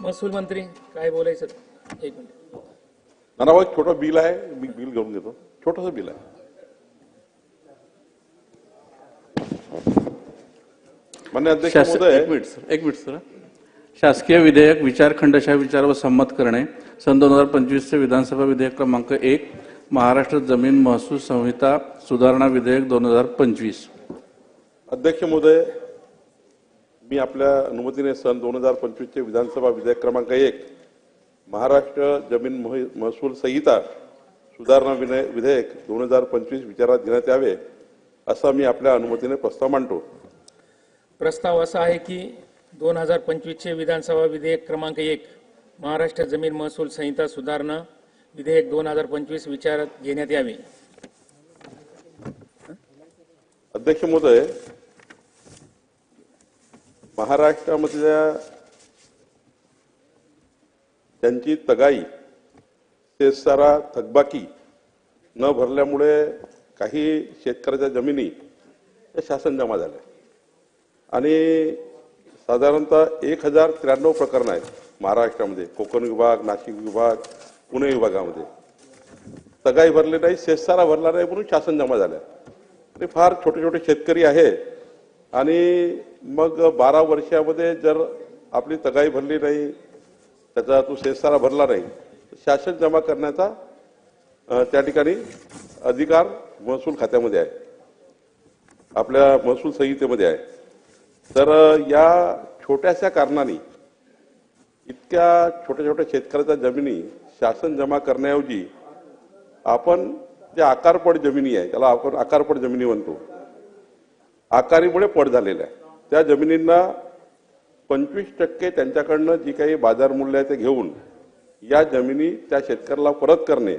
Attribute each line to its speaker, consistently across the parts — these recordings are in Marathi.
Speaker 1: महसूल मंत्री काय बोलायचं? एक मिनिट.
Speaker 2: नानाभाऊ एक छोटं बिल आहे. मी बिल घेऊन घेतो. छोटंसं बिल आहे. मान्य अध्यक्ष
Speaker 3: शास-
Speaker 2: महोदय.
Speaker 3: एक मिनिट सर. एक मिनिट सर. शासकीय विधेयक विचार खंडशा विचारावर संमत करणे. सन दोन हजार पंचवीसचे विधानसभा विधेयक क्रमांक एक महाराष्ट्र जमीन महसूल संहिता सुधारणा विधेयक दोन हजार पंचवीस.
Speaker 2: अध्यक्ष महोदय मी आपल्या अनुमतीने सन दोन हजार पंचवीसचे विधानसभा विधेयक क्रमांक एक महाराष्ट्र जमीन मह- महसूल संहिता सुधारणा विनय विधेयक दोन हजार पंचवीस विचारात घेण्यात यावे असा मी आपल्या अनुमतीने प्रस्ताव मांडतो.
Speaker 1: प्रस्ताव असा आहे की दोन हजार पंचवीसचे विधानसभा विधेयक क्रमांक एक महाराष्ट्र जमीन महसूल संहिता सुधारणा विधेयक दोन हजार पंचवीस विचारात घेण्यात यावे.
Speaker 2: अध्यक्ष महोदय महाराष्ट्रामधल्या त्यांची तगाई शेतसारा थकबाकी न भरल्यामुळे काही शेतकऱ्याच्या जमिनी त्या शासन जमा झाल्या. आणि साधारणतः एक हजार त्र्याण्णव प्रकरणं आहेत महाराष्ट्रामध्ये. कोकण विभाग नाशिक विभाग पुणे विभागामध्ये. तगाई भरले नाही शेतसारा भरला नाही म्हणून शासन जमा झाल्या आणि फार छोटे छोटे शेतकरी आहे आणि मग बारा वर्षामध्ये जर आपली तगाई भरली नाही त्याचा तो शेतसारा भरला नाही शासन जमा करण्याचा त्या ठिकाणी अधिकार महसूल खात्यामध्ये आहे. आपल्या महसूल संहितेमध्ये आहे. तर या छोट्याशा कारणाने इतक्या छोट्या छोट्या शेतकऱ्याच्या जमिनी शासन जमा करण्याऐवजी आपण ज्या आकारपड जमिनी आहे त्याला आपण आकारपड जमिनी म्हणतो. आकारीमुळे पड झालेल्या आहे. त्या जमिनींना पंचवीस टक्के त्यांच्याकडनं जी काही बाजारमूल्य आहे ते घेऊन या जमिनी त्या शेतकऱ्याला परत करणे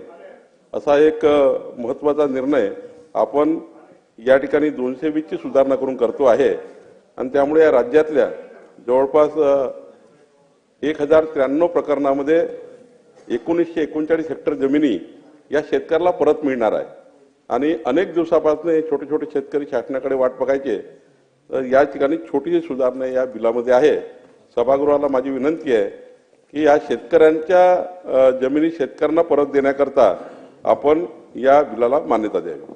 Speaker 2: असा एक महत्त्वाचा महत्त्वाचा निर्णय आपण या ठिकाणी दोनशे वीसची सुधारणा करून करतो आहे. आणि त्यामुळे या राज्यातल्या जवळपास एक हजार त्र्याण्णव प्रकरणामध्ये एकोणीसशे एकोणचाळीस हेक्टर जमिनी या शेतकऱ्याला परत मिळणार आहे. आणि अनेक दिवसापासून हे छोटे छोटे शेतकरी शासनाकडे वाट बघायचे तर या ठिकाणी छोटीशी सुधारणा या बिलामध्ये आहे. सभागृहाला माझी विनंती आहे की या शेतकऱ्यांच्या जमिनी शेतकऱ्यांना परत देण्याकरता आपण या बिलाला मान्यता द्यावी.